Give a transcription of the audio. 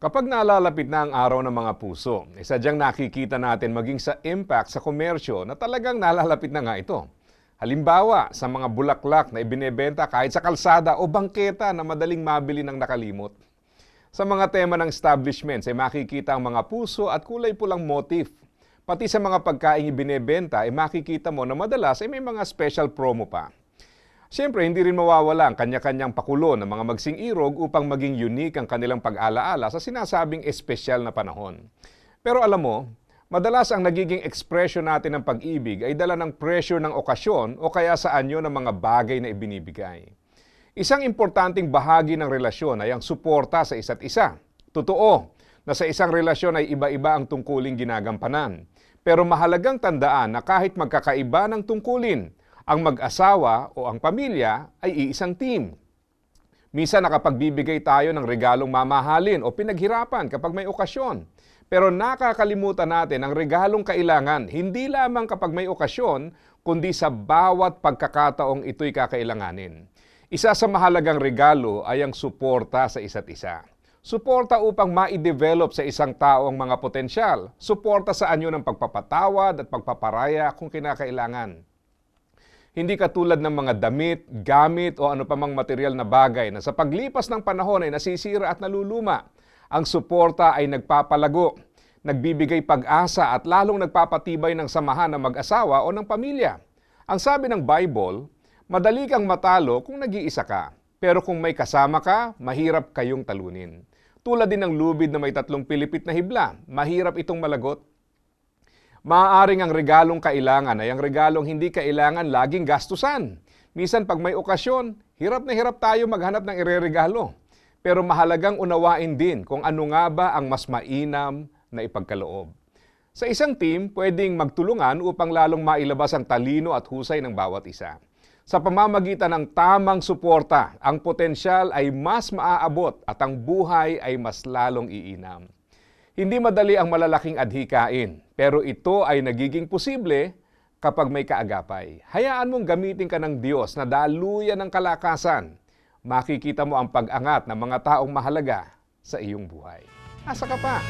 Kapag nalalapit na ang araw ng mga puso, eh, sadyang nakikita natin maging sa impact sa komersyo na talagang nalalapit na nga ito. Halimbawa, sa mga bulaklak na ibinebenta kahit sa kalsada o bangketa na madaling mabili ng nakalimot. Sa mga tema ng establishments ay makikita ang mga puso at kulay pulang motif. Pati sa mga pagkain ibinebenta ay makikita mo na madalas ay may mga special promo pa. Siyempre, hindi rin mawawala ang kanya-kanyang pakulo ng mga magsing irog upang maging unique ang kanilang pag-alaala sa sinasabing espesyal na panahon. Pero alam mo, madalas ang nagiging ekspresyon natin ng pag-ibig ay dala ng pressure ng okasyon o kaya sa anyo ng mga bagay na ibinibigay. Isang importanteng bahagi ng relasyon ay ang suporta sa isa't isa. Totoo na sa isang relasyon ay iba-iba ang tungkuling ginagampanan. Pero mahalagang tandaan na kahit magkakaiba ng tungkulin, ang mag-asawa o ang pamilya ay iisang team. Misa nakapagbibigay tayo ng regalong mamahalin o pinaghirapan kapag may okasyon. Pero nakakalimutan natin ang regalong kailangan hindi lamang kapag may okasyon, kundi sa bawat pagkakataong ito'y kakailanganin. Isa sa mahalagang regalo ay ang suporta sa isa't isa. Suporta upang ma-develop sa isang tao ang mga potensyal. Suporta sa anyo ng pagpapatawad at pagpaparaya kung kinakailangan. Hindi katulad ng mga damit, gamit o ano pa material na bagay na sa paglipas ng panahon ay nasisira at naluluma. Ang suporta ay nagpapalago, nagbibigay pag-asa at lalong nagpapatibay ng samahan ng mag-asawa o ng pamilya. Ang sabi ng Bible, madali kang matalo kung nag-iisa ka. Pero kung may kasama ka, mahirap kayong talunin. Tulad din ng lubid na may tatlong pilipit na hibla, mahirap itong malagot. Maaaring ang regalong kailangan ay ang regalong hindi kailangan laging gastusan. Minsan pag may okasyon, hirap na hirap tayo maghanap ng ireregalo. Pero mahalagang unawain din kung ano nga ba ang mas mainam na ipagkaloob. Sa isang team, pwedeng magtulungan upang lalong mailabas ang talino at husay ng bawat isa. Sa pamamagitan ng tamang suporta, ang potensyal ay mas maaabot at ang buhay ay mas lalong iinam. Hindi madali ang malalaking adhikain, pero ito ay nagiging posible kapag may kaagapay. Hayaan mong gamitin ka ng Diyos na daluyan ng kalakasan. Makikita mo ang pag-angat ng mga taong mahalaga sa iyong buhay. Asa ka pa?